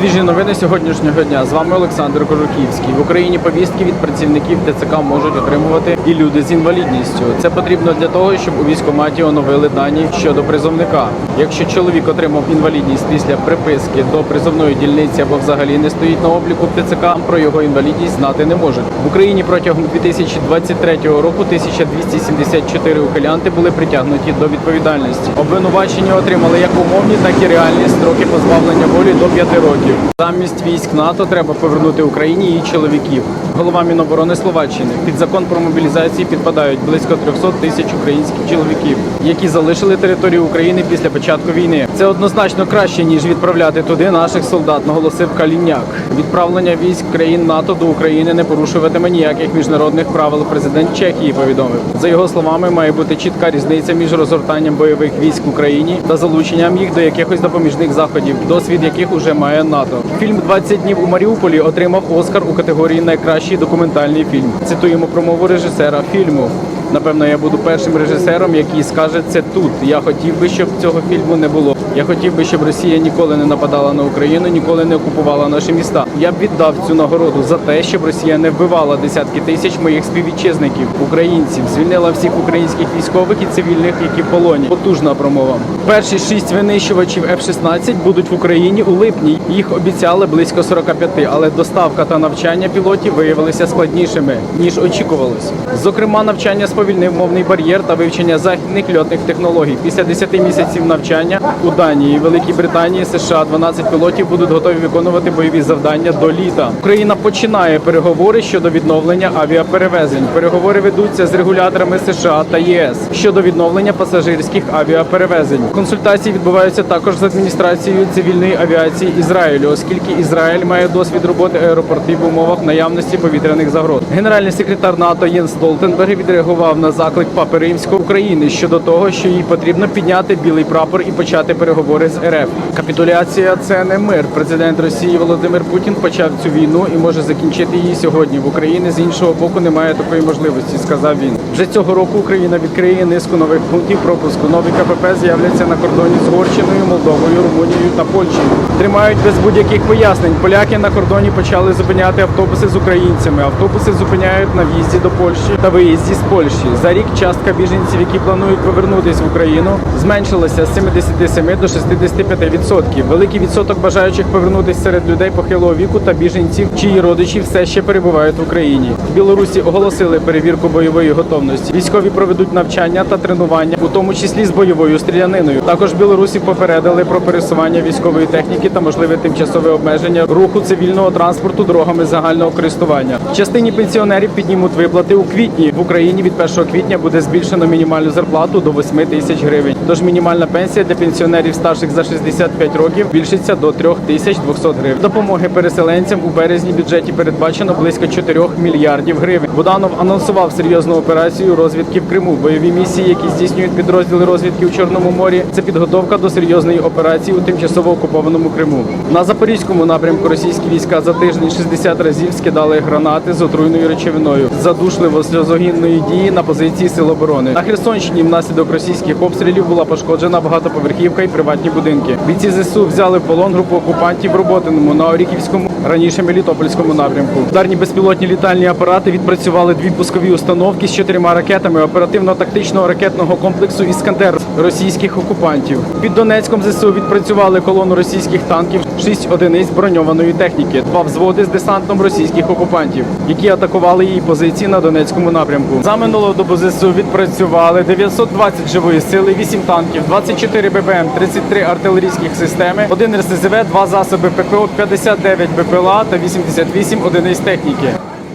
Свіжі новини сьогоднішнього дня. З вами Олександр Кожухівський. В Україні повістки від працівників ТЦК можуть отримувати і люди з інвалідністю. Це потрібно для того, щоб у військкоматі оновили дані щодо призовника. Якщо чоловік отримав інвалідність після приписки до призовної дільниці або взагалі не стоїть на обліку в ТЦК, про його інвалідність знати не можуть. В Україні протягом 2023 року 1274 ухилянти були притягнуті до відповідальності. Обвинувачені отримали як умовні, так і реальні строки позбавлення волі до 5 років. Замість військ НАТО треба повернути Україні її чоловіків. Голова Міноборони Словаччини під закон про мобілізацію підпадають близько 300 тисяч українських чоловіків, які залишили територію України після початку війни. Це однозначно краще ніж відправляти туди наших солдат, наголосив Каліняк. Відправлення військ країн НАТО до України не порушуватиме ніяких міжнародних правил. Президент Чехії повідомив. За його словами, має бути чітка різниця між розгортанням бойових військ в Україні та залученням їх до якихось допоміжних заходів, досвід яких уже має НАТО. Фільм «20 днів у Маріуполі отримав Оскар у категорії Найкращий документальний фільм. Цитуємо промову режисера фільму. Напевно, я буду першим режисером, який скаже це тут. Я хотів би, щоб цього фільму не було. Я хотів би, щоб Росія ніколи не нападала на Україну, ніколи не окупувала наші міста. Я б віддав цю нагороду за те, щоб Росія не вбивала десятки тисяч моїх співвітчизників, українців, звільнила всіх українських військових і цивільних, які в полоні. Потужна промова. Перші шість винищувачів F-16 будуть в Україні у липні. Їх обіцяли близько 45, але доставка та навчання пілотів виявилися складнішими ніж очікувалось. Зокрема, навчання сповільнив мовний бар'єр та вивчення західних льотних технологій. Після 10 місяців навчання у Данії, Великій Британії, США 12 пілотів будуть готові виконувати бойові завдання до літа. Україна починає переговори щодо відновлення авіаперевезень. Переговори ведуться з регуляторами США та ЄС щодо відновлення пасажирських авіаперевезень. Консультації відбуваються також з адміністрацією цивільної авіації Ізраїлю, оскільки Ізраїль має досвід роботи аеропортів в умовах наявності повітряних загроз. Генеральний секретар НАТО Єнс Столтенберг відреагував на заклик Папи Римського України щодо того, що їй потрібно підняти білий прапор і почати переговори з РФ. Капітуляція це не мир. Президент Росії Володимир Путін почав цю війну і може закінчити її сьогодні. В Україні з іншого боку немає такої можливості, сказав він. Вже цього року Україна відкриє низку нових пунктів пропуску. Нові КПП з'являться на кордоні з Горщиною, Молдовою, Румунією та Польщею. Тримають без будь-яких пояснень. Поляки на кордоні почали зупиняти автобуси з українцями. Автобуси зупиняють на в'їзді до Польщі та виїзді з Польщі. За рік частка біженців, які планують повернутися в Україну, зменшилася з 77 до 65%. Великий відсоток бажаючих повернутися серед людей похилого віку та біженців, чиї родичі все ще перебувають в Україні. Білорусі оголосили перевірку бойової готовності. Військові проведуть навчання та тренування, у тому числі з бойовою стріляниною. Також в Білорусі попередили про пересування військової техніки та можливе тимчасове обмеження руху цивільного транспорту дорогами загального користування. Частині пенсіонерів піднімуть виплати у квітні. В Україні від 1 квітня буде збільшено мінімальну зарплату до 8 тисяч гривень. Тож мінімальна пенсія для пенсіонерів старших за 65 років збільшиться до 3200 гривень. Допомоги переселенцям у березні бюджеті передбачено близько 4 мільярдів гривень. Буданов анонсував серйозну операцію розвідки в Криму. Бойові місії, які здійснюють підрозділи розвідки у Чорному морі, це підготовка до серйозної операції у тимчасово окупованому Криму. На запорізькому напрямку російські війська за тиждень 60 разів скидали гранати з отруйною речовиною задушливо сльозогінної дії на позиції сил оборони. На Херсонщині внаслідок російських обстрілів була пошкоджена багатоповерхівка і приватні будинки. Бійці ЗСУ взяли в полон групу окупантів в Роботиному на Оріківському, раніше Мелітопольському напрямку. Ударні безпілотні літальні апарати відпрацювали дві пускові установки з чотирма ракетами оперативно-тактичного ракетного комплексу Іскандер російських окупантів. Під Донецьком ЗСУ відпрацювали колону російських танків, шість одиниць броньованої техніки, два взводи з десантом російських окупантів, які атакували її позиції на Донецькому напрямку. За минулу добу ЗСУ відпрацювали 920 живої сили, 8 танків, 24 ББМ, 33 артилерійських системи, один РСЗВ, два засоби ППО, 59 БПЛА та 88 одиниць техніки.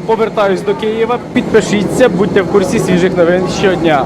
Повертаюсь до Києва. Підпишіться, будьте в курсі свіжих новин щодня.